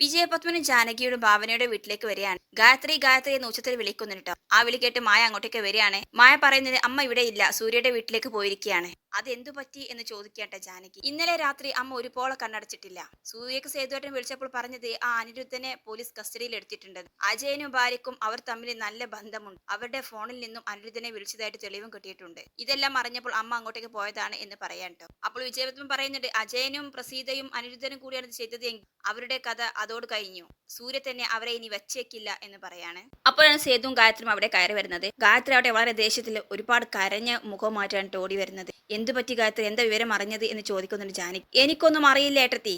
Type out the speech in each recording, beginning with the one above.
വിജയപത്മനും ജാനകിയുടെ ഭാവനയുടെ വീട്ടിലേക്ക് വരികയാണ്. ഗായത്രി ഗായത്രി എന്ന് ഉച്ചത്തിൽ വിളിക്കുന്നു കേട്ടോ ആ വിളി കേട്ട് മായ അങ്ങോട്ടേക്ക് വരികയാണ്. മായ പറയുന്നത് അമ്മ ഇവിടെ ഇല്ല സൂര്യയുടെ വീട്ടിലേക്ക് പോയിരിക്കുകയാണ്. അത് എന്തു പറ്റി? എന്ന് ചോദിക്കട്ടെ ജാനകി. ഇന്നലെ രാത്രി അമ്മ ഒരു ഒരുപോലെ കണ്ണടച്ചിട്ടില്ല. സൂര്യക്ക് സേതുവേട്ടൻ വിളിച്ചപ്പോൾ പറഞ്ഞത് ആ അനിരുദ്ധനെ പോലീസ് കസ്റ്റഡിയിൽ എടുത്തിട്ടുണ്ട്. അജയനും ഭാര്യക്കും അവർ തമ്മിൽ നല്ല ബന്ധമുണ്ട്. അവരുടെ ഫോണിൽ നിന്നും അനിരുദ്ധനെ വിളിച്ചതായിട്ട് തെളിവും കിട്ടിയിട്ടുണ്ട്. ഇതെല്ലാം അറിഞ്ഞപ്പോൾ അമ്മ അങ്ങോട്ടേക്ക് പോയതാണ് എന്ന് പറയാൻ കേട്ടോ. അപ്പോൾ വിജയപത്മൻ പറയുന്നുണ്ട് അജയനും പ്രസീതയും അനിരുദ്ധനും കൂടിയാണ് ചെയ്തത് അവരുടെ കഥ അതോട് കഴിഞ്ഞു. സൂര്യ തന്നെ അവരെ ഇനി വെച്ചേക്കില്ല എന്ന് പറയാണ്. അപ്പോഴാണ് സേതുവും ഗായത്രിയും അവിടെ കയറി വരുന്നത്. ഗായത്രി അവിടെ വളരെ ദേഷ്യത്തിൽ ഒരുപാട് കരഞ്ഞ മാറ്റാൻ ഓടി വരുന്നത്. എന്തു പറ്റി ഗായത്രി? എന്താ വിവരം അറിഞ്ഞത് എന്ന് ചോദിക്കുന്നുണ്ട് ജാനി എനിക്കൊന്നും അറിയില്ല ഏട്ടത്തി.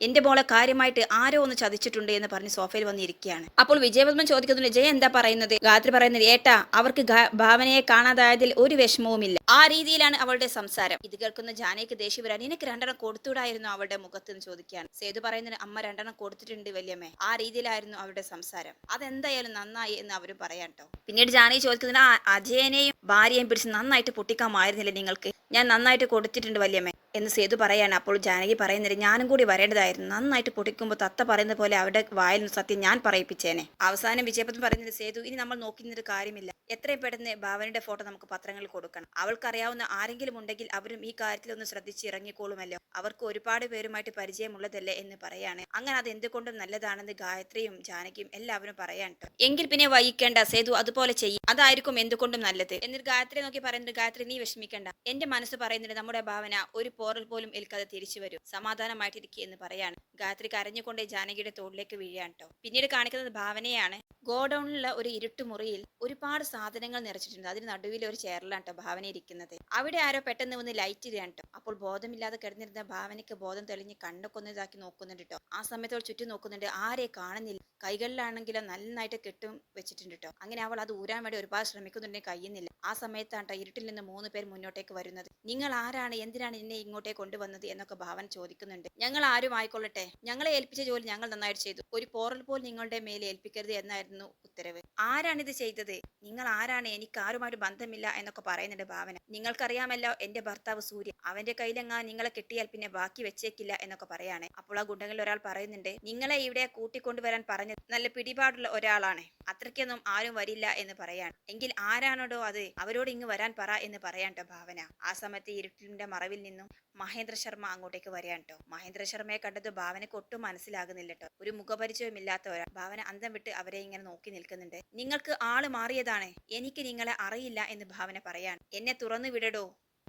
എന്റെ മോളെ കാര്യമായിട്ട് ആരോ ഒന്ന് ചതിച്ചിട്ടുണ്ട് എന്ന് പറഞ്ഞ് സോഫയിൽ വന്നിരിക്കുകയാണ്. അപ്പോൾ വിജയപത്മൻ ചോദിക്കുന്നു ജയ എന്താ പറയുന്നത്? ഗാത്രി പറയുന്നത് ഏട്ടാ അവർക്ക് ഭാവനയെ കാണാതായതിൽ ഒരു വിഷമവുമില്ല. ആ രീതിയിലാണ് അവളുടെ സംസാരം. ഇത് കേൾക്കുന്ന ജാനയ്ക്ക് ദേഷ്യം വരാൻ നിനക്ക് രണ്ടെണ്ണം കൊടുത്തൂടായിരുന്നു അവളുടെ മുഖത്ത് എന്ന് ചോദിക്കുകയാണ്. സേതു പറയുന്നതിന് അമ്മ രണ്ടെണ്ണം കൊടുത്തിട്ടുണ്ട് വല്യമ്മേ. ആ രീതിയിലായിരുന്നു അവരുടെ സംസാരം. അതെന്തായാലും നന്നായി എന്ന് അവരും പറയാം പിന്നീട് ജാനകി ചോദിക്കുന്നതിന് ആ അജയനെയും ഭാര്യയെയും പിടിച്ച് നന്നായിട്ട് പൊട്ടിക്കാമായിരുന്നില്ലേ നിങ്ങൾക്ക്? ഞാൻ നന്നായിട്ട് കൊടുത്തിട്ടുണ്ട് വല്യമ്മേ. എന്ന് സേതു പറയാണ്. അപ്പോൾ ജാനകി പറയുന്നത് ഞാനും കൂടി വരേണ്ടതായിരുന്നു. നന്നായിട്ട് പൊട്ടിക്കുമ്പോൾ തത്ത പറയുന്ന പോലെ അവരുടെ വായിൽ സത്യം ഞാൻ പറയിപ്പിച്ചേനെ. അവസാനം വിജയപത്മൻ പറയുന്നത് സേതു ഇനി നമ്മൾ നോക്കുന്നൊരു കാര്യമില്ല. എത്രയും പെട്ടെന്ന് ഭാവനയുടെ ഫോട്ടോ നമുക്ക് പത്രങ്ങളിൽ കൊടുക്കണം. അവൾക്കറിയാവുന്ന ആരെങ്കിലും ഉണ്ടെങ്കിൽ അവരും ഈ കാര്യത്തിൽ ഒന്ന് ശ്രദ്ധിച്ച് ഇറങ്ങിക്കോളുമല്ലോ. അവർക്ക് ഒരുപാട് പേരുമായിട്ട് പരിചയമുള്ളതല്ലേ എന്ന് പറയാണ്. അങ്ങനെ അത് എന്തുകൊണ്ടും നല്ലതാണെന്ന് ഗായത്രിയും ജാനകിയും എല്ലാവരും പറയാൻ. എങ്കിൽ പിന്നെ വൈകിക്കേണ്ട സേതു അതുപോലെ ചെയ്യും. അതായിരിക്കും എന്തുകൊണ്ടും നല്ലത്. എന്നിട്ട് ഗായത്രി നോക്കി പറയുന്നത് ഗായത്രി നീ വിഷമിക്കേണ്ട. എന്റെ മനസ്സ് പറയുന്നുണ്ട് നമ്മുടെ ഭാവന ഒരു പോറൽ പോലും ഏൽക്കാതെ തിരിച്ചു വരും. സമാധാനമായിട്ടിരിക്കുക എന്ന് പറയാണ്. ഗായത്രി കരഞ്ഞുകൊണ്ട് ജാനകിയുടെ തോളിലേക്ക് വീഴാൻ പിന്നീട് കാണിക്കുന്നത് ഭാവനയാണ്. ഗോഡൌണിലുള്ള ഒരു ഇരുട്ടുമുറിയിൽ ഒരുപാട് സാധനങ്ങൾ നിറച്ചിട്ടുണ്ട്. അതിന് നടുവിൽ ഒരു ചെയറിലാണ് കേട്ടോ ഭാവന ഇരിക്കുന്നത്. അവിടെ ആരോ പെട്ടെന്ന് വന്ന് ലൈറ്റ് ഇടാൻ കേട്ടോ അപ്പോൾ ബോധമില്ലാതെ കിടന്നിരുന്ന ഭാവനയ്ക്ക് ബോധം തെളിഞ്ഞ് കണ്ണൊക്കെ ഒന്ന് ഇതാക്കി നോക്കുന്നുണ്ട് കേട്ടോ ആ സമയത്ത് അവൾ ചുറ്റും നോക്കുന്നുണ്ട്. ആരെ കാണുന്നില്ല. കൈകളിലാണെങ്കിലും നന്നായിട്ട് കെട്ടും വെച്ചിട്ടുണ്ട് കേട്ടോ അങ്ങനെ അവൾ അത് ഊരാൻ വേണ്ടി ഒരുപാട് ശ്രമിക്കുന്നുണ്ടെങ്കിൽ കഴിയുന്നില്ല ആ സമയത്താണ് കേട്ടോ ഇരുട്ടിൽ നിന്ന് മൂന്ന് പേർ മുന്നോട്ടേക്ക് വരുന്നത്. നിങ്ങൾ ആരാണ്? എന്തിനാണ് എന്നെ ഇങ്ങോട്ടേക്ക് കൊണ്ടുവന്നത്? എന്നൊക്കെ ഭാവന ചോദിക്കുന്നുണ്ട്. ഞങ്ങൾ ആരും ആയിക്കൊള്ളട്ടെ. ഞങ്ങളെ ഏൽപ്പിച്ച ജോലി ഞങ്ങൾ നന്നായിട്ട് ചെയ്തു. ഒരു പോറൽ പോലും നിങ്ങളുടെ മേലെ ഏൽപ്പിക്കരുത് എന്നായിരുന്നു ഉത്തരവ്. ആരാണിത് ചെയ്തത്? നിങ്ങൾ ആരാണ് എനിക്ക് ആരുമായിട്ട് ബന്ധമില്ല എന്നൊക്കെ പറയുന്നുണ്ട് ഭാവന. നിങ്ങൾക്കറിയാമല്ലോ എന്റെ ഭർത്താവ് സൂര്യ അവന്റെ കയ്യിലെങ്ങാ നിങ്ങളെ കിട്ടിയാൽ പിന്നെ ബാക്കി വെച്ചേക്കില്ല എന്നൊക്കെ പറയാണ്. അപ്പോൾ ആ ഗുണ്ടകളിൽ ഒരാൾ പറയുന്നുണ്ട് നിങ്ങളെ ഇവിടെ കൂട്ടിക്കൊണ്ടുവരാൻ പറഞ്ഞത് നല്ല പിടിപാടുള്ള ഒരാളാണ്. അത്രയ്ക്കൊന്നും ആരും വരില്ല എന്ന് പറയാൻ. എങ്കിൽ ആരാണോടോ അത് അവരോട് ഇങ്ങ് വരാൻ പറ എന്ന് പറയാൻ ഭാവന. ആ സമയത്ത് ഇരുട്ടിന്റെ മറവിൽ നിന്നും മഹേന്ദ്ര ശർമ്മ അങ്ങോട്ടേക്ക് വരാൻ ട്ടോ. മഹേന്ദ്ര ശർമ്മയെ കണ്ടത് ഭാവനയ്ക്ക് ഒട്ടും മനസ്സിലാകുന്നില്ല കേട്ടോ ഒരു മുഖപരിചയം ഇല്ലാത്ത ഒരാൾ. ഭാവന അന്തം വിട്ട് അവരെ ഇങ്ങനെ നോക്കി നിൽക്കുന്നുണ്ട്. നിങ്ങൾക്ക് ആൾ മാറിയതാണ്. എനിക്ക് നിങ്ങളെ അറിയില്ല എന്ന് ഭാവന പറയാൻ എന്നെ തുറന്നു വിടടോ.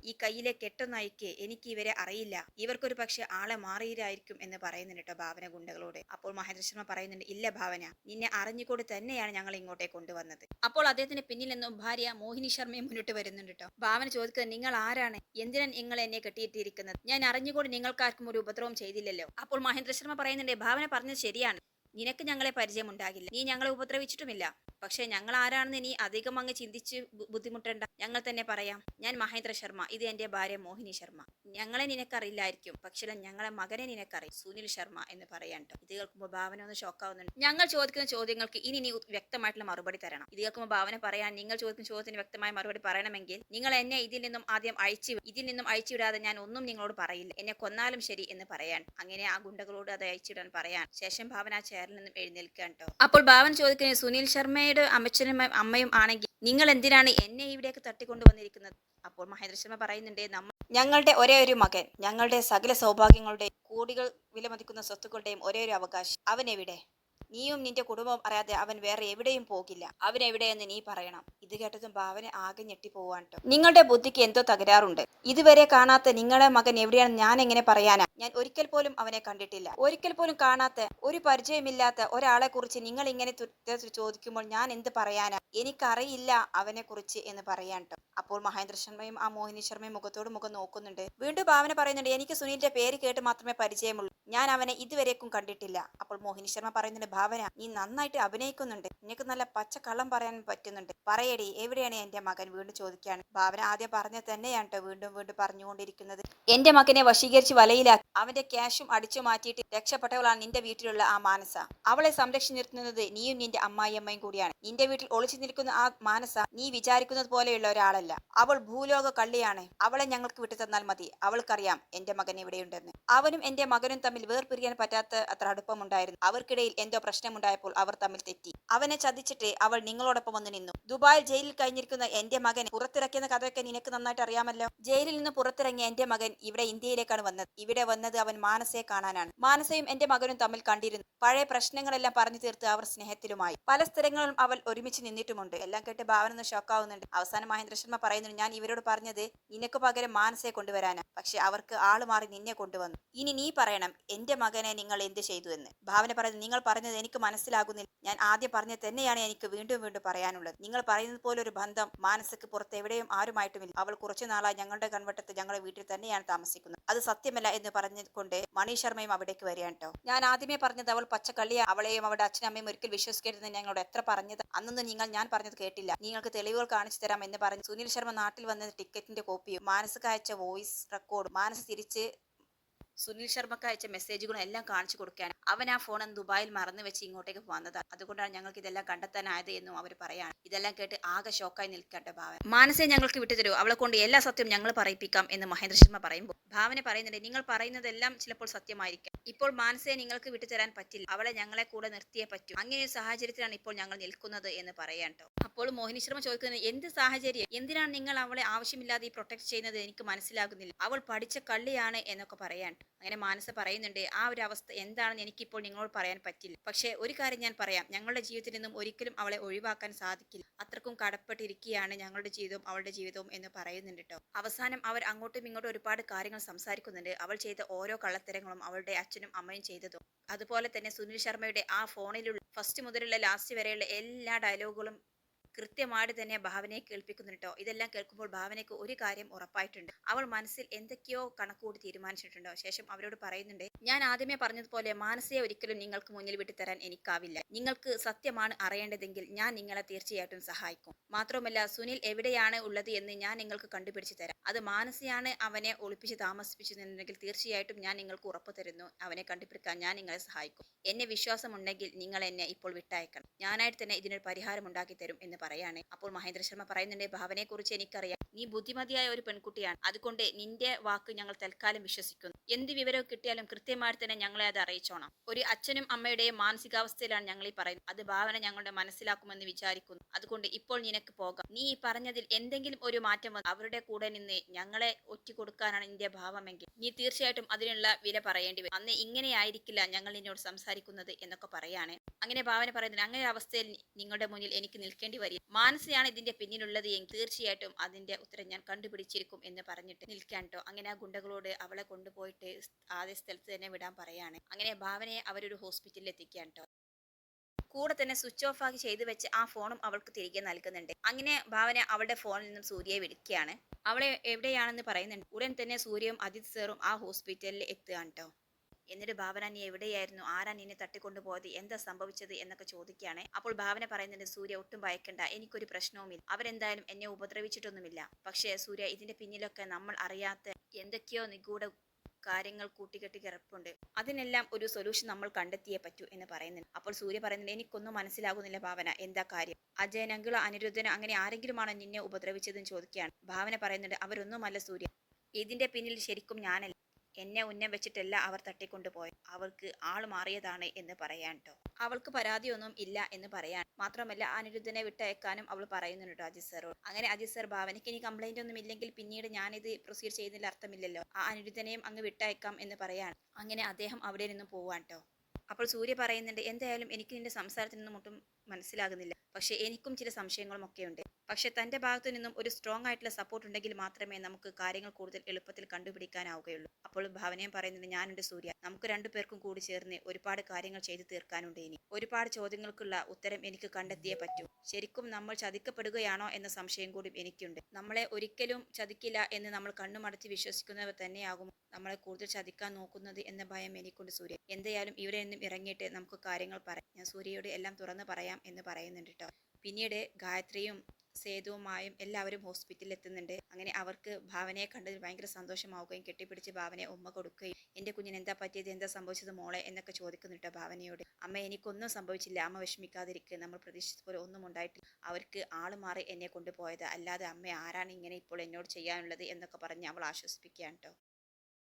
ഈ കയ്യിലെ കെട്ടൊന്നയക്ക് എനിക്ക് ഇവരെ അറിയില്ല. ഇവർക്കൊരു പക്ഷെ ആളെ മാറിയിരായിരിക്കും എന്ന് പറയുന്നുണ്ട് കേട്ടോ ഭാവന ഗുണ്ടകളോട്. അപ്പോൾ മഹേന്ദ്ര ശർമ്മ പറയുന്നുണ്ട് ഇല്ല ഭാവന നിന്നെ അറിഞ്ഞുകൊണ്ട് തന്നെയാണ് ഞങ്ങൾ ഇങ്ങോട്ടേ കൊണ്ടുവന്നത്. അപ്പോൾ അദ്ദേഹത്തിന് പിന്നിൽ നിന്നും ഭാര്യ മോഹിനി ശർമ്മയും മുന്നോട്ട് വരുന്നുണ്ട് കേട്ടോ. ഭാവന ചോദിക്കുന്നത് നിങ്ങൾ ആരാണ്? എന്തിനാണ് നിങ്ങൾ എന്നെ കെട്ടിയിട്ടിരിക്കുന്നത്? ഞാൻ അറിഞ്ഞുകൊണ്ട് നിങ്ങൾക്കാർക്കും ഒരു ഉപദ്രവം ചെയ്തില്ലല്ലോ. അപ്പോൾ മഹേന്ദ്ര ശർമ്മ പറയുന്നുണ്ട് ഭാവന പറഞ്ഞത് ശരിയാണ്. നിനക്ക് ഞങ്ങളെ പരിചയമുണ്ടാകില്ല. നീ ഞങ്ങളെ ഉപദ്രവിച്ചിട്ടുമില്ല. പക്ഷെ ഞങ്ങൾ ആരാണെന്ന് ഇനി അധികം അങ്ങ് ചിന്തിച്ച് ബുദ്ധിമുട്ടേണ്ട. ഞങ്ങൾ തന്നെ പറയാം ഞാൻ മഹേന്ദ്ര ശർമ്മ ഇത് എന്റെ ഭാര്യ മോഹിനി ശർമ്മ. ഞങ്ങളെ നിനക്കറിയില്ലായിരിക്കും പക്ഷേ ഞങ്ങളെ മകനെ നിനക്കറിയും സുനിൽ ശർമ്മ എന്ന് പറയാൻ ഇത് കേൾക്കുമ്പോൾ ഭാവന ഒന്ന് ഷോക്കാവുന്നുണ്ട് ഞങ്ങൾ ചോദിക്കുന്ന ചോദ്യങ്ങൾക്ക് ഇനി നീ വ്യക്തമായിട്ടുള്ള മറുപടി തരണം. ഇത് കേൾക്കുമ്പോൾ ഭാവന പറയാൻ നിങ്ങൾ ചോദിക്കുന്ന ചോദ്യത്തിന് വ്യക്തമായ മറുപടി പറയണമെങ്കിൽ നിങ്ങൾ എന്നെ ഇതിൽ നിന്നും ആദ്യം അഴിച്ചു ഇതിൽ നിന്നും അഴിച്ചുവിടാതെ ഞാൻ ഒന്നും നിങ്ങളോട് പറയില്ല. എന്നെ കൊന്നാലും ശരി എന്ന് പറയാൻ. അങ്ങനെ ആ ഗുണ്ടകളോട് അത് അയച്ചിടാൻ പറയാൻ. ശേഷം ഭാവന ചെയറിൽ നിന്നും എഴുന്നേൽക്കാൻ കേട്ടോ. അപ്പോൾ ഭാവന ചോദിക്കുന്നത് സുനിൽ ശർമ്മയുടെ അമ്മച്ചനും അമ്മയും ആണെങ്കിൽ നിങ്ങൾ എന്തിനാണ് എന്നെ ഇവിടേക്ക് തട്ടിക്കൊണ്ടുവന്നിരിക്കുന്നത്? അപ്പോൾ മഹേന്ദ്ര ശർമ്മ പറയുന്നുണ്ട് നമ്മൾ ഞങ്ങളുടെ ഒരേ ഒരു മകൻ ഞങ്ങളുടെ സകല സൗഭാഗ്യങ്ങളുടെയും കോടികൾ വിലമതിക്കുന്ന സ്വത്തുക്കളുടെയും ഒരേ ഒരു അവകാശം അവൻ എവിടെ നീയും നിന്റെ കുടുംബം അറിയാതെ അവൻ വേറെ എവിടെയും പോകില്ല. അവൻ എവിടെയെന്ന് നീ പറയണം. ഇത് കേട്ടതും ഭാവന ആകെ ഞെട്ടിപ്പോവാൻ ട്ടോ. നിങ്ങളുടെ ബുദ്ധിക്ക് എന്തോ തകരാറുണ്ട്. ഇതുവരെ കാണാത്ത നിങ്ങളുടെ മകൻ എവിടെയാണെന്ന് ഞാൻ എങ്ങനെ പറയാനാ? ഞാൻ ഒരിക്കൽ പോലും അവനെ കണ്ടിട്ടില്ല. ഒരിക്കൽ പോലും കാണാത്ത ഒരു പരിചയമില്ലാത്ത ഒരാളെ കുറിച്ച് നിങ്ങൾ ഇങ്ങനെ ചോദിക്കുമ്പോൾ ഞാൻ എന്ത് പറയാനാ? എനിക്കറിയില്ല അവനെ കുറിച്ച് എന്ന് പറയാൻ അപ്പോൾ മഹേന്ദ്ര ശർമ്മയും ആ മോഹിനി ശർമ്മയും മുഖത്തോട് മുഖം നോക്കുന്നുണ്ട്. വീണ്ടും ഭാവന പറയുന്നുണ്ട് എനിക്ക് സുനിലിന്റെ പേര് കേട്ട് മാത്രമേ പരിചയമുള്ളൂ. ഞാൻ അവനെ ഇതുവരേക്കും കണ്ടിട്ടില്ല. അപ്പോൾ മോഹിനി ശർമ്മ പറയുന്നുണ്ട് ഭാവന നീ നന്നായിട്ട് അഭിനയിക്കുന്നുണ്ട്. നിനക്ക് നല്ല പച്ച കള്ളം പറയാൻ പറ്റുന്നുണ്ട്. പറയടി എവിടെയാണ് എന്റെ മകൻ? വീണ്ടും ചോദിക്കുകയാണ്. ഭാവന ആദ്യം പറഞ്ഞത് തന്നെയാണ് വീണ്ടും വീണ്ടും പറഞ്ഞുകൊണ്ടിരിക്കുന്നത്. എന്റെ മകനെ വശീകരിച്ച് വലയിലാക്കി അവന്റെ ക്യാഷും അടിച്ചു മാറ്റിയിട്ട് രക്ഷപ്പെട്ടവളാണ് നിന്റെ വീട്ടിലുള്ള ആ മാനസ. അവളെ സംരക്ഷിച്ചു നിർത്തുന്നത് നീയും നിന്റെ അമ്മായിയമ്മയും കൂടിയാണ്. നിന്റെ വീട്ടിൽ ഒളിച്ചു നിൽക്കുന്ന ആ മാനസ നീ വിചാരിക്കുന്നത് പോലെയുള്ള ഒരാളല്ല. അവൾ ഭൂലോക കള്ളിയാണ് അവളെ ഞങ്ങൾക്ക് വിട്ടു തന്നാൽ മതി. അവൾക്കറിയാം എന്റെ മകൻ ഇവിടെയുണ്ടെന്ന്. അവനും എന്റെ മകനും തമ്മിൽ വേർപിരിയാൻ പറ്റാത്ത അത്ര അടുപ്പമുണ്ടായിരുന്നു. അവർക്കിടയിൽ എന്തോ പ്രശ്നമുണ്ടായപ്പോൾ അവർ തമ്മിൽ തെറ്റി. അവനെ ചതിച്ചിട്ട് അവൾ നിങ്ങളോടൊപ്പം വന്ന് നിന്നു. ദുബായിൽ ജയിലിൽ കഴിഞ്ഞിരിക്കുന്ന എന്റെ മകൻ പുറത്തിറക്കിയെന്ന കഥയൊക്കെ നിനക്ക് നന്നായിട്ട് അറിയാമല്ലോ? ജയിലിൽ നിന്ന് പുറത്തിറങ്ങിയ എന്റെ മകൻ ഇവിടെ ഇന്ത്യയിലേക്കാണ് വന്നത്. ഇവിടെ വന്നത് അവൻ മാനസയെ കാണാനാണ്. മാനസയും എന്റെ മകനും തമ്മിൽ കണ്ടിരുന്നു. പഴയ പ്രശ്നങ്ങളെല്ലാം പറഞ്ഞു തീർത്ത് അവർ സ്നേഹത്തിലുമായി. പല സ്ഥലങ്ങളിലും അവൾ ഒരുമിച്ച് നിന്നിട്ടുമുണ്ട്. എല്ലാം കേട്ട് ഭാവന ഒന്ന് ഷോക്കാവുന്നുണ്ട് അവസാനം മഹേന്ദ്ര ശർമ്മ പറയുന്നു ഞാൻ ഇവരോട് പറഞ്ഞത് നിനക്ക് പകരം മാനസയെ കൊണ്ടുവരാനാ. പക്ഷെ അവർക്ക് ആൾ മാറി നിന്നെ കൊണ്ടുവന്നു. ഇനി നീ പറയണം എന്റെ മകനെ നിങ്ങൾ എന്ത് ചെയ്തു എന്ന്? ഭാവന പറയുന്നത് നിങ്ങൾ പറഞ്ഞത് എനിക്ക് മനസ്സിലാകുന്നില്ല. ഞാൻ ആദ്യം പറഞ്ഞത് തന്നെയാണ് എനിക്ക് വീണ്ടും വീണ്ടും പറയാനുള്ളത്. നിങ്ങൾ പറയുന്നത് പോലെ ഒരു ബന്ധം മാനസക്ക് പുറത്ത് എവിടെയും ആരുമായിട്ടുമില്ല. അവൾ കുറച്ചു നാളായി ഞങ്ങളുടെ കൺവട്ടത്ത് ഞങ്ങളുടെ വീട്ടിൽ തന്നെയാണ് താമസിക്കുന്നത്. അത് സത്യമല്ല എന്ന് പറഞ്ഞുകൊണ്ട് മണി ശർമ്മയും അവിടേക്ക് വരികയാണ് കേട്ടോ ഞാൻ ആദ്യമേ പറഞ്ഞത് അവൾ പച്ചക്കള്ളിയ. അവളെയും അവളുടെ അച്ഛനമ്മയും ഒരിക്കൽ വിശ്വസിക്കരുതെന്ന് ഞങ്ങളോട് എത്ര പറഞ്ഞത്? അന്നൊന്നും നിങ്ങൾ ഞാൻ പറഞ്ഞത് കേട്ടില്ല. നിങ്ങൾക്ക് തെളിവുകൾ കാണിച്ചു തരാം എന്ന് പറഞ്ഞ് സുനിൽ ശർമ്മ നാട്ടിൽ വന്ന ടിക്കറ്റിന്റെ കോപ്പിയും മാനസ് വോയിസ് റെക്കോർഡും മാനസ് തിരിച്ച് സുനിൽ ശർമ്മക്ക് അയച്ച മെസ്സേജുകളും എല്ലാം കാണിച്ചു കൊടുക്കാൻ അവൻ ആ ഫോൺ ദുബായിൽ മറന്നു വെച്ച് ഇങ്ങോട്ടേക്ക് വന്നതാണ് അതുകൊണ്ടാണ് ഞങ്ങൾക്ക് ഇതെല്ലാം കണ്ടെത്താനായത് എന്നും അവർ പറയാണ്. ഇതെല്ലാം കേട്ട് ആകെ ഷോക്കായി നിൽക്കട്ടെ ഭാവൻ. മാനസെ ഞങ്ങൾക്ക് വിട്ടുതരൂ അവളെ കൊണ്ട് എല്ലാ സത്യവും ഞങ്ങൾ പറയിപ്പിക്കാം എന്ന് മഹേന്ദ്ര ശർമ്മ പറയുമ്പോൾ ഭാവന പറയുന്നുണ്ട് നിങ്ങൾ പറയുന്നതെല്ലാം ചിലപ്പോൾ സത്യമായിരിക്കാം. ഇപ്പോൾ മാനസയെ നിങ്ങൾക്ക് വിട്ടുതരാൻ പറ്റില്ല. അവളെ ഞങ്ങളെ കൂടെ നിർത്തിയേ പറ്റൂ. അങ്ങനെ ഒരു സാഹചര്യത്തിലാണ് ഇപ്പോൾ ഞങ്ങൾ നിൽക്കുന്നത് എന്ന് പറയാൻ അപ്പോൾ മോഹിനി ശർമ്മ ചോദിക്കുന്നത് എന്ത് സാഹചര്യം? എന്തിനാണ് നിങ്ങൾ അവളെ ആവശ്യമില്ലാതെ പ്രൊട്ടക്ട് ചെയ്യുന്നത്? എനിക്ക് മനസ്സിലാകുന്നില്ല. അവൾ പഠിച്ച കള്ളിയാണ് എന്നൊക്കെ പറയാൻ അങ്ങനെ മാനസ പറയുന്നുണ്ട് ആ ഒരു അവസ്ഥ എന്താണെന്ന് എനിക്കിപ്പോൾ നിങ്ങളോട് പറയാൻ പറ്റില്ല. പക്ഷേ ഒരു കാര്യം ഞാൻ പറയാം. ഞങ്ങളുടെ ജീവിതത്തിൽ നിന്നും ഒരിക്കലും അവളെ ഒഴിവാക്കാൻ സാധിക്കില്ല. അത്രക്കും കടപ്പെട്ടിരിക്കുകയാണ് ഞങ്ങളുടെ ജീവിതവും അവളുടെ ജീവിതവും എന്ന് പറയുന്നുണ്ട് കേട്ടോ അവസാനം അവർ അങ്ങോട്ടും ഇങ്ങോട്ടും ഒരുപാട് കാര്യങ്ങൾ സംസാരിക്കുന്നുണ്ട്. അവൾ ചെയ്ത ഓരോ കള്ളത്തരങ്ങളും അവളുടെ അച്ഛനും അമ്മയും ചെയ്തതും. അതുപോലെ തന്നെ സുനിൽ ശർമ്മയുടെ ആ ഫോണിലുള്ള ഫസ്റ്റ് മുതലുള്ള ലാസ്റ്റ് വരെയുള്ള എല്ലാ ഡയലോഗുകളും കൃത്യമായിട്ട് തന്നെ ഭാവനയെ കേൾപ്പിക്കുന്നുണ്ടോ? ഇതെല്ലാം കേൾക്കുമ്പോൾ ഭാവനയ്ക്ക് ഒരു കാര്യം ഉറപ്പായിട്ടുണ്ട്. അവൾ മനസ്സിൽ എന്തൊക്കെയോ കണക്കുകൂടി തീരുമാനിച്ചിട്ടുണ്ടോ? ശേഷം അവരോട് പറയുന്നുണ്ട് ഞാൻ ആദ്യമേ പറഞ്ഞതുപോലെ മാനസയെ ഒരിക്കലും നിങ്ങൾക്ക് മുന്നിൽ വിട്ടുതരാൻ എനിക്കാവില്ല. നിങ്ങൾക്ക് സത്യമാണ് അറിയേണ്ടതെങ്കിൽ ഞാൻ നിങ്ങളെ തീർച്ചയായിട്ടും സഹായിക്കും. മാത്രമല്ല സുനിൽ എവിടെയാണ് ഉള്ളത് എന്ന് ഞാൻ നിങ്ങൾക്ക് കണ്ടുപിടിച്ചു തരാം. അത് മാനസിയാണ് അവനെ ഒളിപ്പിച്ച് താമസിപ്പിച്ചിരുന്നെങ്കിൽ തീർച്ചയായിട്ടും ഞാൻ നിങ്ങൾക്ക് ഉറപ്പ് തരുന്നു. അവനെ കണ്ടുപിടിക്കാൻ ഞാൻ നിങ്ങളെ സഹായിക്കും. എന്നെ വിശ്വാസമുണ്ടെങ്കിൽ നിങ്ങൾ എന്നെ ഇപ്പോൾ വിട്ടയക്കണം. ഞാനായിട്ട് തന്നെ ഇതിനൊരു പരിഹാരം ഉണ്ടാക്കി തരും എന്ന് പറയാണ്. അപ്പോൾ മഹേന്ദ്ര ശർമ്മ പറയുന്നുണ്ട് ഭാവനെക്കുറിച്ച് കുറിച്ച് എനിക്കറിയാം. നീ ബുദ്ധിമതിയായ ഒരു പെൺകുട്ടിയാണ്. അതുകൊണ്ട് നിന്റെ വാക്ക് ഞങ്ങൾ തൽക്കാലം വിശ്വസിക്കുന്നു. എന്ത് വിവരവും കിട്ടിയാലും കൃത്യമായി തന്നെ ഞങ്ങളെ അത് അറിയിച്ചോണം. ഒരു അച്ഛനും അമ്മയുടെയും മാനസികാവസ്ഥയിലാണ് ഞങ്ങൾ ഈ പറയുന്നത്. അത് ഭാവന ഞങ്ങളുടെ മനസ്സിലാക്കുമെന്ന് വിചാരിക്കുന്നു. അതുകൊണ്ട് ഇപ്പോൾ നിനക്ക് പോകാം. നീ ഈ പറഞ്ഞതിൽ എന്തെങ്കിലും ഒരു മാറ്റം വന്ന് അവരുടെ കൂടെ നിന്ന് ഞങ്ങളെ ഒറ്റിക്കൊടുക്കാനാണ് നിന്റെ ഭാവമെങ്കിൽ നീ തീർച്ചയായിട്ടും അതിനുള്ള വില പറയേണ്ടി വരും. അന്ന് ഇങ്ങനെയായിരിക്കില്ല ഞങ്ങൾ നിന്നോട് സംസാരിക്കുന്നത് എന്നൊക്കെ പറയാണ് അങ്ങനെ ഭാവന പറയുന്നത് അങ്ങനെ അവസ്ഥയിൽ നിങ്ങളുടെ മുന്നിൽ എനിക്ക് നിൽക്കേണ്ടി വരിക മാനസയാണ് ഇതിന്റെ പിന്നിലുള്ളത് എങ്കിൽ തീർച്ചയായിട്ടും അതിന്റെ ഉത്തരം ഞാൻ കണ്ടുപിടിച്ചിരിക്കും എന്ന് പറഞ്ഞിട്ട് നിൽക്കാൻ ട്ടോ. അങ്ങനെ ആ ഗുണ്ടകളോട് അവളെ കൊണ്ടുപോയിട്ട് ആദ്യ സ്ഥലത്ത് തന്നെ വിടാൻ പറയാണ്. അങ്ങനെ ഭാവനയെ അവരൊരു ഹോസ്പിറ്റലിൽ എത്തിക്കാൻ ട്ടോ. കൂടെ തന്നെ സ്വിച്ച് ഓഫ് ആക്കി ചെയ്തു വെച്ച് ആ ഫോണും അവൾക്ക് തിരികെ നൽകുന്നുണ്ട്. അങ്ങനെ ഭാവന അവളുടെ ഫോണിൽ നിന്നും സൂര്യയെ വിളിക്കുകയാണ് അവളെ എവിടെയാണെന്ന് പറയുന്നുണ്ട്. ഉടൻ തന്നെ സൂര്യയും അജിത് സാറും ആ ഹോസ്പിറ്റലിൽ എത്തുകയാണ് കേട്ടോ എന്നിട്ട് ഭാവന നീ എവിടെയായിരുന്നു? ആരാ നിന്നെ തട്ടിക്കൊണ്ടുപോയത്? എന്താ സംഭവിച്ചത്? എന്നൊക്കെ ചോദിക്കുകയാണ്. അപ്പോൾ ഭാവന പറയുന്നുണ്ട് സൂര്യ ഒട്ടും ഭയക്കണ്ട. എനിക്കൊരു പ്രശ്നവുമില്ല. അവരെന്തായാലും എന്നെ ഉപദ്രവിച്ചിട്ടൊന്നുമില്ല. പക്ഷേ സൂര്യ ഇതിന്റെ പിന്നിലൊക്കെ നമ്മൾ അറിയാത്ത എന്തൊക്കെയോ നിഗൂഢ കാര്യങ്ങൾ കൂട്ടിക്കെട്ടി കിടപ്പുണ്ട് അതിനെല്ലാം ഒരു സൊല്യൂഷൻ നമ്മൾ കണ്ടെത്തിയേ പറ്റൂ എന്ന് പറയുന്നുണ്ട്. അപ്പോൾ സൂര്യ പറയുന്നുണ്ട് എനിക്കൊന്നും മനസ്സിലാകുന്നില്ല ഭാവന. എന്താ കാര്യം? അജയൻ അങ്കിളോ അനിരുദ്ധനോ അങ്ങനെ ആരെങ്കിലുമാണോ നിന്നെ ഉപദ്രവിച്ചതെന്ന് ചോദിക്കുകയാണ്. ഭാവന പറയുന്നുണ്ട് അവരൊന്നുമല്ല സൂര്യ. ഇതിന്റെ പിന്നിൽ ശരിക്കും ഞാനല്ല. എന്നെ ഉന്നം വെച്ചിട്ടല്ല അവർ തട്ടിക്കൊണ്ടുപോയത്. അവൾക്ക് ആൾ മാറിയതാണ് എന്ന് പറയാൻ ട്ടോ. അവൾക്ക് പരാതിയൊന്നും ഇല്ല എന്ന് പറയാൻ. മാത്രമല്ല അനിരുദ്ധനെ വിട്ടയക്കാനും അവൾ പറയുന്നുണ്ട് അജിത് സാറോട്. അങ്ങനെ അജിത് സാർ ഭാവനയ്ക്ക് ഇനി കംപ്ലൈന്റ് ഒന്നും ഇല്ലെങ്കിൽ പിന്നീട് ഞാനിത് പ്രൊസീഡ് ചെയ്യുന്നതിൽ അർത്ഥമില്ലല്ലോ. ആ അനിരുദ്ധനെയും അങ്ങ് വിട്ടയക്കാം എന്ന് പറയാൻ. അങ്ങനെ അദ്ദേഹം അവിടെ നിന്നും പോവാൻ ട്ടോ. അപ്പോൾ സൂര്യ പറയുന്നുണ്ട് എന്തായാലും എനിക്ക് നിന്റെ സംസാരത്തിൽ നിന്നും ഒട്ടും മനസ്സിലാകുന്നില്ല. പക്ഷേ എനിക്കും ചില സംശയങ്ങളും ഒക്കെ ഉണ്ട്. പക്ഷേ തന്റെ ഭാഗത്തു നിന്നും ഒരു സ്ട്രോങ് ആയിട്ടുള്ള സപ്പോർട്ട് ഉണ്ടെങ്കിൽ മാത്രമേ നമുക്ക് കാര്യങ്ങൾ കൂടുതൽ എളുപ്പത്തിൽ കണ്ടുപിടിക്കാനാവുകയുള്ളൂ. അപ്പോൾ ഭാവനയും പറയുന്നത് ഞാനുണ്ട് സൂര്യ. നമുക്ക് രണ്ടു പേർക്കും കൂടി ചേർന്ന് ഒരുപാട് കാര്യങ്ങൾ ചെയ്തു തീർക്കാനുണ്ട് ഇനി. ഒരുപാട് ചോദ്യങ്ങൾക്കുള്ള ഉത്തരം എനിക്ക് കണ്ടെത്തിയേ പറ്റൂ. ശരിക്കും നമ്മൾ ചതിക്കപ്പെടുകയാണോ എന്ന സംശയം കൂടി എനിക്കുണ്ട്. നമ്മളെ ഒരിക്കലും ചതിക്കില്ല എന്ന് നമ്മൾ കണ്ണുമടച്ച് വിശ്വസിക്കുന്നവർ തന്നെയാകും നമ്മളെ കൂടുതൽ ചതിക്കാൻ നോക്കുന്നത് എന്ന ഭയം എനിക്കുണ്ട് സൂര്യ. എന്തായാലും ഇവിടെ നിന്നും ഇറങ്ങിയിട്ട് നമുക്ക് കാര്യങ്ങൾ പറയാം. ഞാൻ സൂര്യയോട് എല്ലാം തുറന്ന് പറയാം എന്ന് പറയുന്നുണ്ട് കേട്ടോ പിന്നീട് ഗായത്രിയും സേതുവുമായും എല്ലാവരും ഹോസ്പിറ്റലിൽ എത്തുന്നുണ്ട് അങ്ങനെ അവർക്ക് ഭാവനയെ കണ്ടതിൽ ഭയങ്കര സന്തോഷമാവുകയും കെട്ടിപ്പിടിച്ച് ഭാവനയെ ഉമ്മ കൊടുക്കുകയും എന്റെ കുഞ്ഞിന് എന്താ പറ്റിയത്? എന്താ സംഭവിച്ചത് മോളെ? എന്നൊക്കെ ചോദിക്കുന്നുണ്ട് ഭാവനയോട്. അമ്മ എനിക്കൊന്നും സംഭവിച്ചില്ല. അമ്മ വിഷമിക്കാതിരിക്കുക നമ്മൾ പ്രതീക്ഷിച്ച പോലെ ഒന്നും ഉണ്ടായിട്ടില്ല. അവർക്ക് ആൾ മാറി എന്നെ കൊണ്ടുപോയത്. അല്ലാതെ അമ്മ ആരാണ് ഇങ്ങനെ ഇപ്പോൾ എന്നോട് ചെയ്യാനുള്ളത്? എന്നൊക്കെ പറഞ്ഞ് അവൾ ആശ്വസിപ്പിക്കുകയാണ് കേട്ടോ.